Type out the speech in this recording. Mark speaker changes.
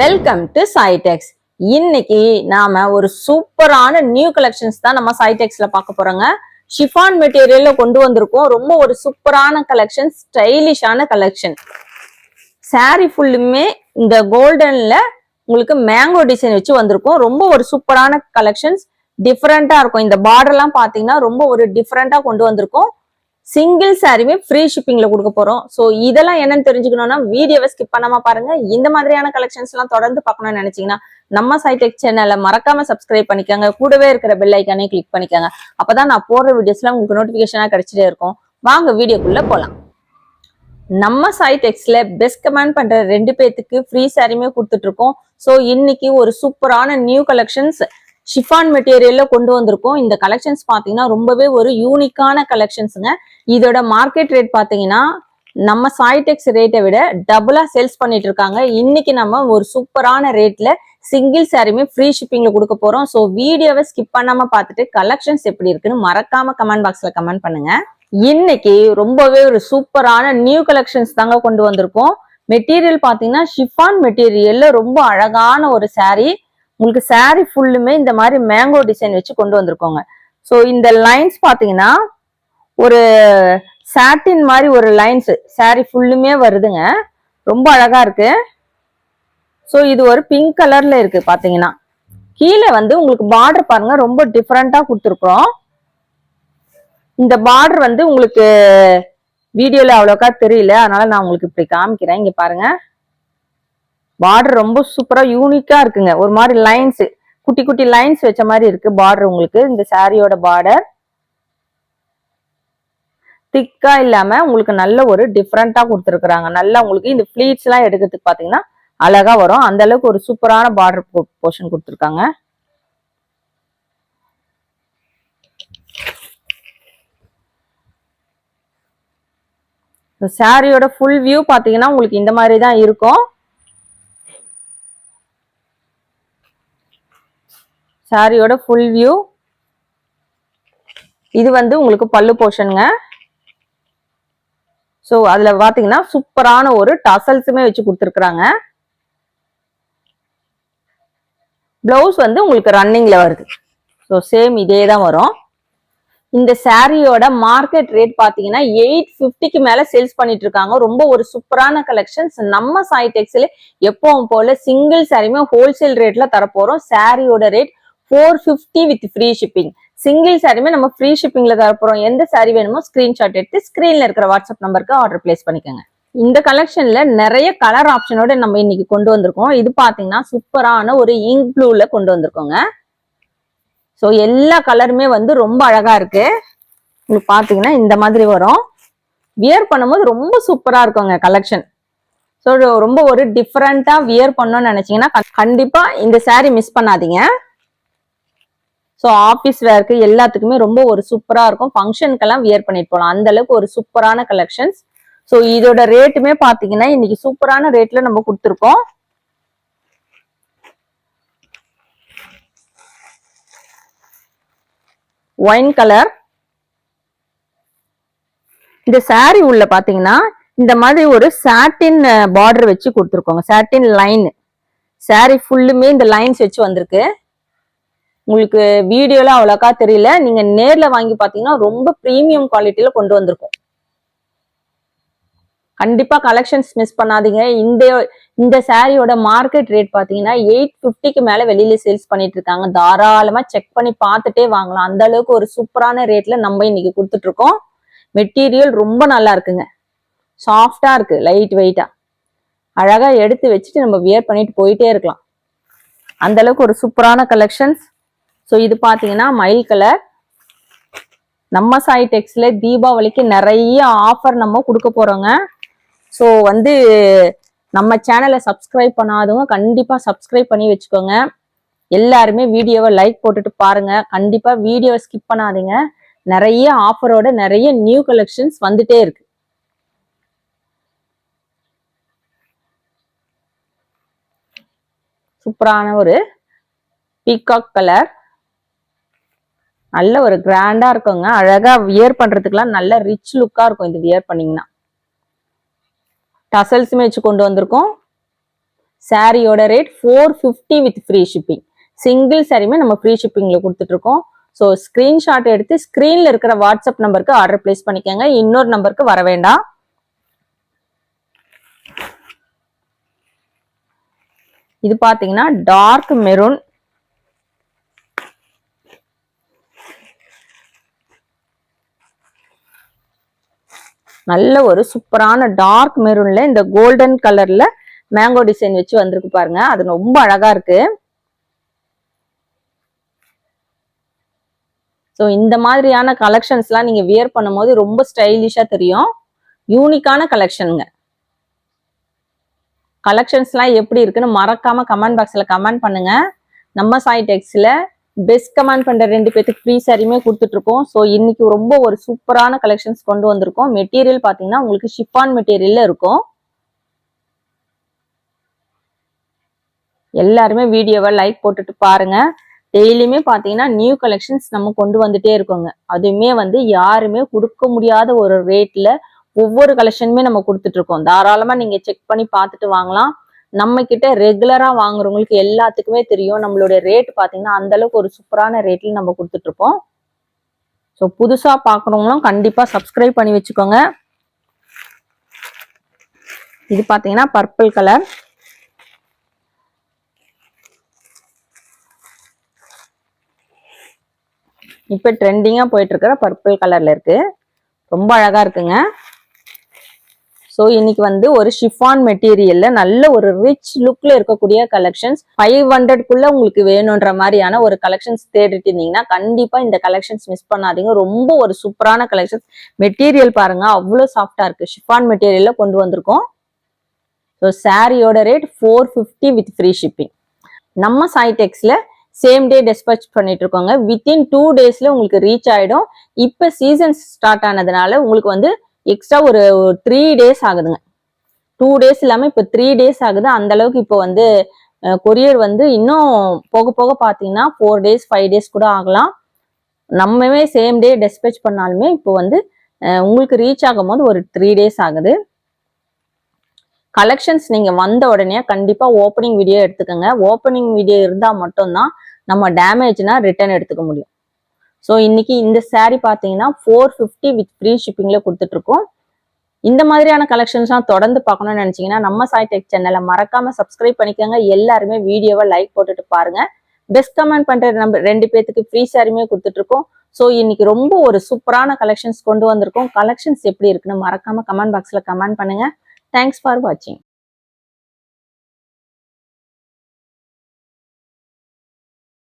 Speaker 1: Welcome to சைடெக்ஸ் இன்னைக்கு நாம ஒரு சூப்பரான நியூ கலெக்ஷன்ஸ் தான் நம்ம சைடெக்ஸ்ல பார்க்க போறோங்க. ஷிஃபான் மெட்டீரியல்ல கொண்டு வந்திருக்கோம். ரொம்ப ஒரு சூப்பரான கலெக்ஷன் ஸ்டைலிஷான கலெக்ஷன் சாரி ஃபுல்லுமே இந்த கோல்டன்ல உங்களுக்கு மேங்கோ டிசைன் வச்சு வந்திருக்கும். ரொம்ப ஒரு சூப்பரான கலெக்ஷன்ஸ் டிஃப்ரெண்டா இருக்கும். இந்த பார்டர்லாம் பாத்தீங்கன்னா ரொம்ப ஒரு டிஃப்ரெண்டா கொண்டு வந்திருக்கோம். சிங்கிள் சாரியுமே ஃப்ரீ ஷிப்பிங்ல கொடுக்க போறோம். ஸோ இதெல்லாம் என்னன்னு தெரிஞ்சுக்கணும்னா வீடியோவை ஸ்கிப் பண்ணாம பாருங்க. இந்த மாதிரியான கலெக்ஷன்ஸ் எல்லாம் தொடர்ந்து பார்க்கணும்னு நினைச்சீங்கன்னா நம்ம சைடெக் சேனலை மறக்காம சப்ஸ்கிரைப் பண்ணிக்கோங்க. கூடவே இருக்கிற பெல் ஐக்கானே கிளிக் பண்ணிக்கோங்க. அப்பதான் நான் போடுற வீடியோஸ்லாம் உங்களுக்கு நோட்டிபிகேஷனா கிடைச்சிட்டே இருக்கும். வாங்க வீடியோக்குள்ள போலாம். நம்ம சைடெக்ஸ்ல பெஸ்ட் கமெண்ட் பண்ற ரெண்டு பேத்துக்கு ஃப்ரீ சாரியுமே கொடுத்துட்டு இருக்கோம். ஸோ இன்னைக்கு ஒரு சூப்பரான நியூ கலெக்ஷன்ஸ் ஷிஃபான் மெட்டீரியல்ல கொண்டு வந்திருக்கோம். இந்த கலெக்ஷன்ஸ் பாத்தீங்கன்னா ரொம்பவே ஒரு யூனிக்கான கலெக்ஷன்ஸுங்க இதோட மார்க்கெட் ரேட் பாத்தீங்கன்னா நம்ம சாய்டெக்ஸ் ரேட்டை விட டபுளா சேல்ஸ் பண்ணிட்டு இருக்காங்க. இன்னைக்கு நம்ம ஒரு சூப்பரான ரேட்ல சிங்கிள் சாரியுமே ஃப்ரீ ஷிப்பிங்ல கொடுக்க போறோம். ஸோ வீடியோவை ஸ்கிப் பண்ணாம பார்த்துட்டு கலெக்ஷன்ஸ் எப்படி இருக்குன்னு மறக்காம கமெண்ட் பாக்ஸ்ல கமெண்ட் பண்ணுங்க. இன்னைக்கு ரொம்பவே ஒரு சூப்பரான நியூ கலெக்ஷன்ஸ் தாங்க கொண்டு வந்திருக்கோம். மெட்டீரியல் பாத்தீங்கன்னா ஷிஃபான் மெட்டீரியல்ல ரொம்ப அழகான ஒரு சாரீ உங்களுக்கு சாரி ஃபுல்லுமே இந்த மாதிரி மேங்கோ டிசைன் வச்சு கொண்டு வந்திருக்கோங்க. ஸோ இந்த லைன்ஸ் பார்த்தீங்கன்னா ஒரு சாட்டின் மாதிரி ஒரு லைன்ஸ் சாரி ஃபுல்லுமே வருதுங்க. ரொம்ப அழகா இருக்கு. ஸோ இது ஒரு பிங்க் கலர்ல இருக்கு பாத்தீங்கன்னா. கீழே வந்து உங்களுக்கு பார்டர் பாருங்க ரொம்ப டிஃப்ரெண்டா கொடுத்துருக்குறோம். இந்த பார்டர் வந்து உங்களுக்கு வீடியோல அவ்வளோக்கா தெரியல அதனால நான் உங்களுக்கு இப்படி காமிக்கிறேன். இங்க பாருங்க. பார்டர் ரொம்ப சூப்பரா யூனிக்கா இருக்குங்க. ஒரு மாதிரி லைன்ஸ் குட்டி குட்டி லைன்ஸ் வச்ச மாதிரி இருக்கு பார்டர் உங்களுக்கு. இந்த சாரியோட பார்டர் திக்கா இல்லாம உங்களுக்கு நல்ல ஒரு டிஃப்ரெண்டா கொடுத்துருக்குறாங்க. நல்லா உங்களுக்கு இந்த ஃபிளீட்ஸ் எல்லாம் எடுக்கிறதுக்கு பாத்தீங்கன்னா அழகா வரும். அந்த அளவுக்கு ஒரு சூப்பரான பார்டர் போர்ஷன் கொடுத்துருக்காங்க. சாரியோட ஃபுல் வியூ பாத்தீங்கன்னா உங்களுக்கு இந்த மாதிரி தான் இருக்கும். சாரியோட ஃபுல் வியூ இது வந்து உங்களுக்கு பல்லு போர்ஷனுங்க ஸோ அதில் பார்த்தீங்கன்னா சூப்பரான ஒரு டசல்ஸுமே வச்சு கொடுத்துருக்குறாங்க. ப்ளவுஸ் வந்து உங்களுக்கு ரன்னிங்கில் வருது. ஸோ சேம் இதே தான் வரும். இந்த சாரியோட மார்க்கெட் ரேட் பார்த்தீங்கன்னா எயிட் ஃபிஃப்டிக்கு மேலே சேல்ஸ் பண்ணிட்டு இருக்காங்க ரொம்ப ஒரு சூப்பரான கலெக்ஷன்ஸ் நம்ம சாய் டெக்ஸில் எப்பவும் போல சிங்கிள் சாரியுமே ஹோல்சேல் ரேட்ல தரப்போறோம். சாரியோட rate four fifty with free shipping single சாரியுமே நம்ம ஃப்ரீ ஷிப்பிங்ல தரப்போறோம் எந்த சாரி வேணுமோ ஸ்கிரீன்ஷாட் எடுத்து ஸ்கிரீன்ல இருக்கிற வாட்ஸ்அப் நம்பருக்கு ஆர்டர் பிளேஸ் பண்ணிக்கோங்க. இந்த கலெக்ஷன்ல நிறைய கலர் ஆப்ஷனோட நம்ம இன்னைக்கு கொண்டு வந்திருக்கோம். இது பாத்தீங்கன்னா சூப்பரான ஒரு இங்க் ப்ளூல கொண்டு வந்திருக்கோங்க. ஸோ எல்லா கலருமே வந்து ரொம்ப அழகா இருக்கு. உங்களுக்கு பாத்தீங்கன்னா இந்த மாதிரி வரும். வியர் பண்ணும்போது ரொம்ப சூப்பரா இருக்குங்க கலெக்ஷன் ஸோ ரொம்ப ஒரு டிஃப்ரெண்டா வியர் பண்ணணும்னு நினைச்சீங்கன்னா கண்டிப்பா இந்த சாரி மிஸ் பண்ணாதீங்க. ஸோ ஆஃபீஸ் வேர்க்கு எல்லாத்துக்குமே ரொம்ப ஒரு சூப்பரா இருக்கும். ஃபங்க்ஷனுக்கெல்லாம் வியர் பண்ணிட்டு போகலாம் அந்த அளவுக்கு ஒரு சூப்பரான கலெக்ஷன்ஸ் ஸோ இதோட ரேட்டுமே பாத்தீங்கன்னா இன்னைக்கு சூப்பரான ரேட்ல நம்ம கொடுத்துருக்கோம். ஒயின் கலர் இந்த சாரி உள்ள பாத்தீங்கன்னா இந்த மாதிரி ஒரு சாட்டின் பார்டர் வச்சு கொடுத்துருக்கோங்க. சாட்டின் லைன் சாரி ஃபுல்லுமே இந்த லைன்ஸ் வச்சு வந்திருக்கு. உங்களுக்கு வீடியோல அவ்வளோக்கா தெரியல. நீங்க நேர்ல வாங்கி பாத்தீங்கன்னா ரொம்ப ப்ரீமியம் குவாலிட்டியில கொண்டு வந்திருக்கும். கண்டிப்பா கலெக்ஷன்ஸ் மிஸ் பண்ணாதீங்க. இந்த இந்த சாரியோட மார்க்கெட் ரேட் பாத்தீங்கன்னா எயிட் ஃபிஃப்டிக்கு மேல வெளியில சேல்ஸ் பண்ணிட்டு இருக்காங்க. தாராளமா செக் பண்ணி பார்த்துட்டே வாங்கலாம். அந்த அளவுக்கு ஒரு சூப்பரான ரேட்ல நம்ம இன்னைக்கு கொடுத்துட்டு இருக்கோம் மெட்டீரியல் ரொம்ப நல்லா இருக்குங்க. சாஃப்டா இருக்கு லைட் வெயிட்டா அழகா எடுத்து வச்சுட்டு நம்ம வியர் பண்ணிட்டு போயிட்டே இருக்கலாம். அந்த அளவுக்கு ஒரு சூப்பரான கலெக்ஷன்ஸ் ஸோ இது பார்த்தீங்கன்னா மயில் கலர் நம்ம சாய் டெக்ஸ்ல தீபாவளிக்கு நிறைய ஆஃபர் நம்ம கொடுக்க போறோங்க. ஸோ வந்து நம்ம சேனலை சப்ஸ்கிரைப் பண்ணாதவங்க கண்டிப்பாக சப்ஸ்கிரைப் பண்ணி வச்சுக்கோங்க. எல்லாருமே வீடியோவை லைக் போட்டுட்டு பாருங்க. கண்டிப்பாக வீடியோவை ஸ்கிப் பண்ணாதீங்க. நிறைய ஆஃபரோட நிறைய நியூ கலெக்ஷன்ஸ் வந்துட்டே இருக்கு. சூப்பரான ஒரு பீகாக் கலர் நல்ல ஒரு கிராண்டா இருக்குங்க. அழகா வியர் பண்றதுக்குலாம் நல்ல ரிச் லுக்கா இருக்கும் இது வியர் பண்ணீங்கன்னா. டசல்ஸுமே வச்சு கொண்டு வந்திருக்கோம். சாரியோட rate four fifty with free shipping single சாரியுமே நம்ம ஃப்ரீ ஷிப்பிங்ல கொடுத்துட்டு இருக்கோம் ஸோ ஸ்கிரீன்ஷாட் எடுத்து ஸ்கிரீன்ல இருக்கிற வாட்ஸ்அப் நம்பருக்கு ஆர்டர் பிளேஸ் பண்ணிக்கோங்க. இன்னொரு நம்பருக்கு வர வேண்டாம். இது பார்த்தீங்கன்னா டார்க் மெரூன் நல்ல ஒரு சூப்பரான டார்க் மெரூன்ல இந்த கோல்டன் கலர்ல மேங்கோ டிசைன் வச்சு வந்திருக்கு பாருங்க. அது ரொம்ப அழகா இருக்கு. ஸோ இந்த மாதிரியான கலெக்ஷன்ஸ்லாம் நீங்கள் வியர் பண்ணும்போது ரொம்ப ஸ்டைலிஷாக தெரியும். யூனிக்கான கலெக்ஷனுங்க கலெக்ஷன்ஸ்லாம் எப்படி இருக்குன்னு மறக்காம கமெண்ட் பாக்ஸில் கமெண்ட் பண்ணுங்கள் நம்ம சாய் டெக்ஸில் பெஸ்ட் கமெண்ட் பண்ற ரெண்டு பேத்துக்கு ஃப்ரீ சாரியுமே கொடுத்துட்டு இருக்கோம் ஸோ இன்னைக்கு ரொம்ப ஒரு சூப்பரான கலெக்ஷன்ஸ் கொண்டு வந்திருக்கோம். மெட்டீரியல் பாத்தீங்கன்னா உங்களுக்கு ஷிஃபான் மெட்டீரியல்ல இருக்கும். எல்லாருமே வீடியோவை லைக் போட்டுட்டு பாருங்க. டெய்லியுமே பார்த்தீங்கன்னா நியூ கலெக்ஷன்ஸ் நம்ம கொண்டு வந்துட்டே இருக்கோங்க. அதுவுமே வந்து யாருமே கொடுக்க முடியாத ஒரு ரேட்ல ஒவ்வொரு கலெக்ஷனுமே நம்ம கொடுத்துட்டு இருக்கோம் தாராளமா நீங்க செக் பண்ணி பார்த்துட்டு வாங்கலாம். நம்ம கிட்ட ரெகுலரா வாங்குறவங்களுக்கு எல்லாத்துக்குமே தெரியும். நம்மளுடைய ரேட் பாத்தீங்கன்னா அந்த அளவுக்கு ஒரு சூப்பரான ரேட்ல நம்ம கொடுத்துட்டு இருப்போம் ஸோ புதுசா பாக்குறவங்களும் கண்டிப்பா சப்ஸ்கிரைப் பண்ணி வச்சுக்கோங்க. இது பாத்தீங்கன்னா பர்பிள் கலர் இப்ப ட்ரெண்டிங்கா போயிட்டு இருக்கிற பர்பிள் கலர்ல இருக்கு. ரொம்ப அழகா இருக்குங்க. ஸோ இன்னைக்கு வந்து ஒரு ஷிஃபான் மெட்டீரியல்ல நல்ல ஒரு ரிச் லுக்ல இருக்கக்கூடிய கலெக்ஷன்ஸ் ஃபைவ் ஹண்ட்ரட்குள்ள உங்களுக்கு வேணுன்ற மாதிரியான ஒரு கலெக்ஷன்ஸ் தேடிட்டு இருந்தீங்கன்னா கண்டிப்பா இந்த கலெக்ஷன்ஸ் மிஸ் பண்ணாதீங்க. ரொம்ப ஒரு சூப்பரான கலெக்ஷன்ஸ் மெட்டீரியல் பாருங்க அவ்வளோ சாஃப்டா இருக்கு. ஷிஃபான் மெட்டீரியல்ல கொண்டு வந்திருக்கோம். ஸோ சாரியோட rate four fifty with free shipping நம்ம சாய்டெக்ஸ்ல சேம் டே டெஸ்பேச் பண்ணிட்டு இருக்கோங்க வித்தின் டூ டேஸ்ல உங்களுக்கு ரீச் ஆயிடும். இப்போ சீசன் ஸ்டார்ட் ஆனதுனால உங்களுக்கு வந்து எக்ஸ்ட்ரா ஒரு த்ரீ டேஸ் ஆகுதுங்க. டூ டேஸ் இல்லாமல் இப்போ த்ரீ டேஸ் ஆகுது. அந்த அளவுக்கு இப்போ வந்து கொரியர் வந்து இன்னும் போக போக பார்த்தீங்கன்னா ஃபோர் டேஸ் ஃபைவ் டேஸ் கூட ஆகலாம். நம்மவே சேம் டே டெஸ்பேச் பண்ணாலுமே இப்போ வந்து உங்களுக்கு ரீச் ஆகும் போது ஒரு த்ரீ டேஸ் ஆகுது. கலெக்ஷன்ஸ் நீங்கள் வந்த உடனே கண்டிப்பாக ஓப்பனிங் வீடியோ எடுத்துக்கோங்க. ஓப்பனிங் வீடியோ இருந்தால் மட்டும்தான் நம்ம டேமேஜ்னா ரிட்டர்ன் எடுத்துக்க முடியும். ஸோ இன்னைக்கு இந்த சேரீ பார்த்தீங்கன்னா ஃபோர் ஃபிஃப்டி வித் ஃப்ரீ ஷிப்பிங்கில் கொடுத்துட்டு இருக்கோம் இந்த மாதிரியான கலெக்ஷன்ஸ்லாம் தொடர்ந்து பார்க்கணும்னு நினச்சிங்கன்னா நம்ம சாய் டெக் சேனலை மறக்காம சப்ஸ்கிரைப் பண்ணிக்கோங்க. எல்லாருமே வீடியோவை லைக் போட்டுட்டு பாருங்க. பெஸ்ட் கமெண்ட் பண்ணுற நம்ம ரெண்டு பேத்துக்கு ஃப்ரீ சாரியுமே கொடுத்துட்ருக்கோம். ஸோ இன்னைக்கு ரொம்ப ஒரு சூப்பரான கலெக்ஷன்ஸ் கொண்டு வந்திருக்கோம். கலெக்ஷன்ஸ் எப்படி இருக்குன்னு மறக்காம கமெண்ட் பாக்ஸில் கமெண்ட் பண்ணுங்க. தேங்க்ஸ் ஃபார் வாட்சிங்